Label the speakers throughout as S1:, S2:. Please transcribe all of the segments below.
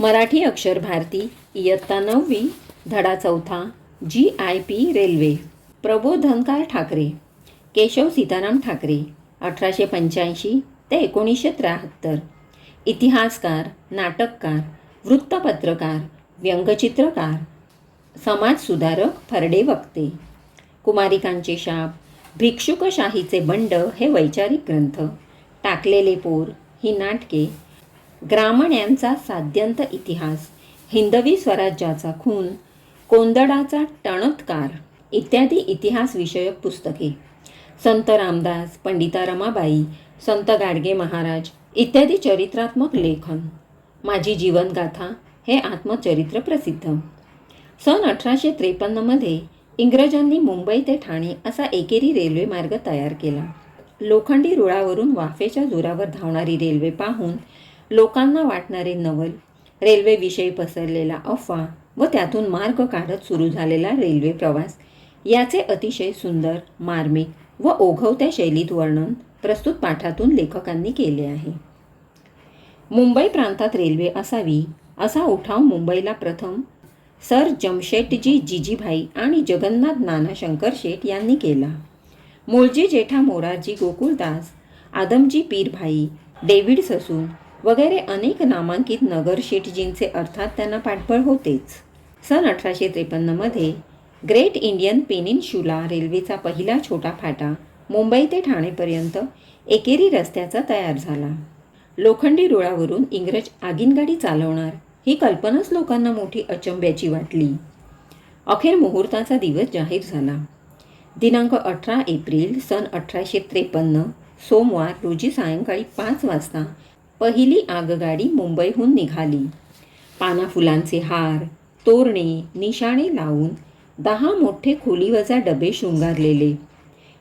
S1: मराठी अक्षर भारती इयत्ता नववी धडा चौथा G I P railway. Prabodhankar Thackeray Keshav Sitaram Thackeray अठराशे पंच्याऐंशी ते एकोणीसशे त्र्याहत्तर. इतिहासकार नाटककार वृत्तपत्रकार व्यंगचित्रकार समाजसुधारक फरडे वक्ते. कुमारिकांचे शाप भिक्षुकशाहीचे बंड हे वैचारिक ग्रंथ. टाकलेले पोर ही नाटके ग्रामण्यांचा साध्यंत इतिहास हिंदवी स्वराज्याचा खून कोंदडाचा टणत्कार इत्यादी इतिहासविषयक पुस्तके. संत रामदास पंडिता रमाबाई संत गाडगे महाराज इत्यादी चरित्रात्मक लेखन. माझी जीवनगाथा हे आत्मचरित्र प्रसिद्ध. सन अठराशे त्रेपन्नमध्ये इंग्रजांनी मुंबई ते ठाणे असा एकेरी रेल्वे मार्ग तयार केला. लोखंडी रुळावरून वाफेच्या जोरावर धावणारी रेल्वे पाहून लोकांना वाटणारे नवल रेल्वेविषयी पसरलेला अफवा व त्यातून मार्ग काढत सुरू झालेला रेल्वे प्रवास याचे अतिशय सुंदर मार्मिक व ओघवत्या शैलीत वर्णन प्रस्तुत पाठातून लेखकांनी केले आहे. मुंबई प्रांतात रेल्वे असावी असा उठाव मुंबईला प्रथम सर जमशेटजी जिजीभाई आणि जगन्नाथ नाना शंकर शेठ यांनी केला. मूळजी जेठा मोरारजी गोकुळदास आदमजी पीरभाई डेव्हिड ससून वगैरे अनेक नामांकित नगर शेठजींचे अर्थात त्यांना पाठबळ होतेच. सन अठराशे त्रेपन्नमध्ये ग्रेट इंडियन पेनिनशुला रेल्वेचा पहिला छोटा फाटा मुंबई ते ठाणेपर्यंत एकेरी रस्त्याचा तयार झाला. लोखंडी रुळावरून इंग्रज आगीनगाडी चालवणार ही कल्पनाच लोकांना मोठी अचंब्याची वाटली. अखेर मुहूर्ताचा दिवस जाहीर झाला. दिनांक अठरा एप्रिल सन अठराशे त्रेपन्न सोमवार रोजी सायंकाळी पाच वाजता पहिली आगगाडी मुंबईहून निघाली. पाना फुलांचे हार तोरणे निशाणे लावून दहा मोठे खोलीवजा डबे शृंगारलेले.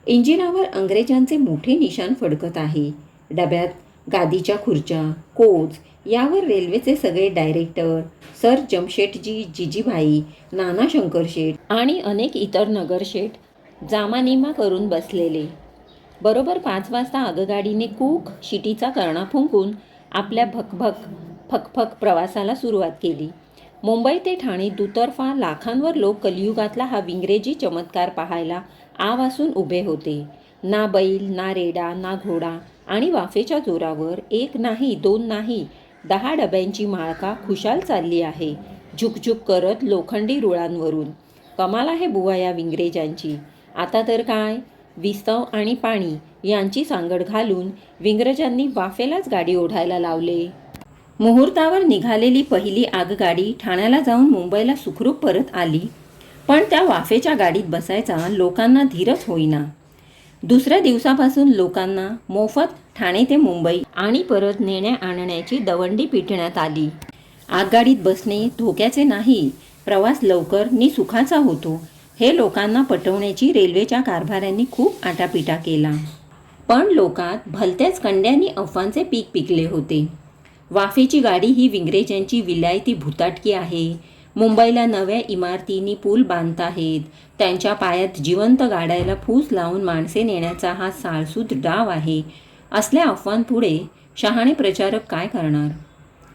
S1: इंजिनावर अंग्रेजांचे मोठे निशाण फडकत आहे. डब्यात गादीच्या खुर्च्या कोच यावर रेल्वेचे सगळे डायरेक्टर सर जमशेटजी जिजीभाई नाना शंकरशेठ आणि अनेक इतर नगरशेठ जामानिमा करून बसलेले. बरोबर पाच वाजता आगगाडीने कूक शिटीचा करणा फुंकून आपल्या भकभक फकफक प्रवासाला सुरुवात केली. मुंबई ते ठाणे दुतर्फा लाखांवर लोक कलियुगातला हा विंग्रेजी चमत्कार पाहायला आवासून उभे होते. ना बैल ना रेडा ना घोडा आणि वाफेच्या जोरावर एक नाही दोन नाही दहा डब्यांची माळका खुशाल चालली आहे. झुकझुक करत लोखंडी रुळांवरून. कमाल आहे बुवा या विंग्रेजांची. आता तर काय? विस्तव आणि पाणी यांची सांगड घालून विंग्रजांनी वाफेलाच गाडी ओढायला लावले. मुहूर्तावर निघालेली पहिली आगगाडी ठाण्याला जाऊन मुंबईला सुखरूप परत आली पण त्या वाफेच्या गाडीत बसायचा लोकांना धीरच होईना. दुसऱ्या दिवसापासून लोकांना मोफत ठाणे ते मुंबई आणि परत नेण्या आणण्याची दवंडी पिटण्यात आली. आगगाडीत बसणे धोक्याचे नाही प्रवास लवकर नि सुखाचा होतो. हे लोकांना पटवण्याची रेल्वेच्या कारभाऱ्यांनी खूप आटापिटा केला. पण लोकात भलत्याच कंड्यांनी अफवांचे पीक पिकले होते. वाफेची गाडी ही विंग्रेजांची विलायती भुताटकी आहे. मुंबईला नव्या इमारतींनी पूल बांधताहेत. त्यांच्या पायात जिवंत गाडायला फूस लावून माणसे नेण्याचा हा साळसूद डाव आहे. असल्या अफवांपुढे शहाणे प्रचारक काय करणार?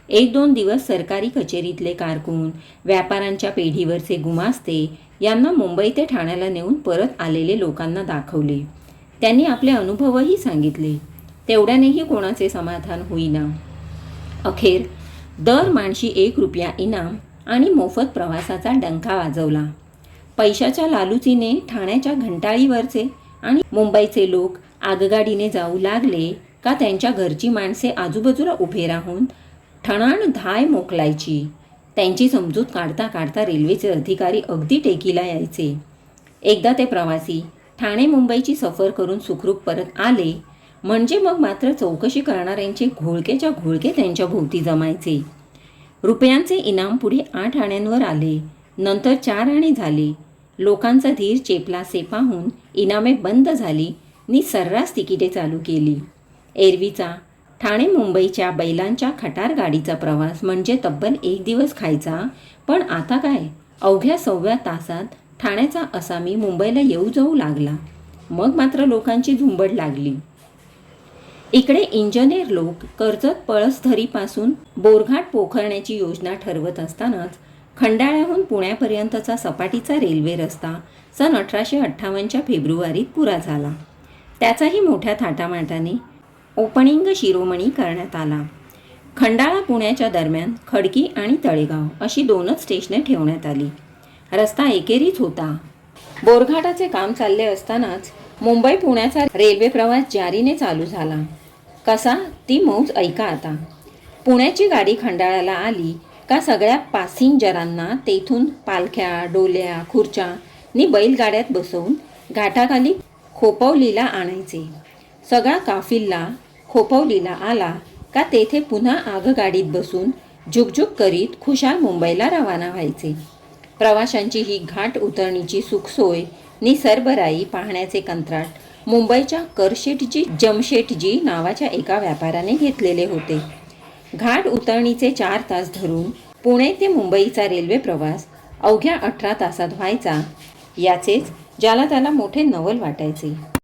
S1: एक दोन दिवस सरकारी कचेरीतले कारकून व्यापाऱ्यांच्या पेढीवरचे गुमास्ते यांना मुंबई ते ठाण्याला नेऊन परत आलेले लोकांना दाखवले. त्यांनी आपले अनुभवही सांगितले. तेवढ्यानेही कोणाचे समाधान होईना. अखेर दर माणशी एक रुपया इनाम आणि मोफत प्रवासाचा डंका वाजवला. पैशाच्या लालुचीने ठाण्याच्या घंटाळीवरचे आणि मुंबईचे लोक आगगाडीने जाऊ लागले का त्यांच्या घरची माणसे आजूबाजूला उभे राहून ठणाण धाय मोकलायची. त्यांची समजूत काढता काढता रेल्वेचे अधिकारी अगदी टेकीला यायचे. एकदा ते प्रवासी ठाणे मुंबईची सफर करून सुखरूप परत आले म्हणजे मग मात्र चौकशी करणाऱ्यांचे घोळकेच्या घोळके त्यांच्या भोवती जमायचे. रुपयांचे इनाम पुढे आठ आण्यांवर आले नंतर चार आणे झाले. लोकांचा धीर चेपला पाहून इनामे बंद झाली नि सर्रास तिकिटे चालू केली. एरवीचा ठाणे मुंबईच्या बैलांच्या खटार गाडीचा प्रवास म्हणजे तब्बल एक दिवस खायचा. पण आता काय? अवघ्या सव्व्या तासात ठाण्याचा असामी मुंबईला येऊ जाऊ लागला. मग मात्र लोकांची झुंबड लागली. इकडे इंजिनियर लोक कर्जत पळसधरीपासून बोरघाट पोखरण्याची योजना ठरवत असतानाच खंडाळ्याहून पुण्यापर्यंतचा सपाटीचा रेल्वे रस्ता सन अठराशे अठ्ठावन्नच्या फेब्रुवारीत पुरा झाला. त्याचाही मोठ्या थाटामाटाने ओपनिंग शिरोमणी करण्यात आला. खंडाळा पुण्याच्या दरम्यान खडकी आणि तळेगाव अशी दोनच स्टेशने ठेवण्यात आली. रस्ता एकेरीच होता. बोरघाटाचे काम चालले असतानाच मुंबई पुण्याचा रेल्वे प्रवास जारीने चालू झाला. कसा? ती मौज ऐका आता. पुण्याची गाडी खंडाळ्याला आली का सगळ्या पॅसेंजरांना तेथून पालख्या डोल्या खुर्च्या नि बैलगाड्यात बसवून घाटाखाली खोपवलीला आणायचे. सगळा काफिल्ला खोपवलीला आला का तेथे पुन्हा आगगाडीत बसून झुकझुक करीत खुशाल मुंबईला रवाना व्हायचे. प्रवाशांची ही घाट उतरणीची सुखसोय निसरबराई पाहण्याचे कंत्राट मुंबईच्या करशेटजी जमशेटजी नावाच्या एका व्यापाऱ्याने घेतलेले होते. घाट उतरणीचे चार तास धरून पुणे ते मुंबईचा रेल्वे प्रवास अवघ्या अठरा तासात व्हायचा याचेच ज्याला त्याला मोठे नवल वाटायचे.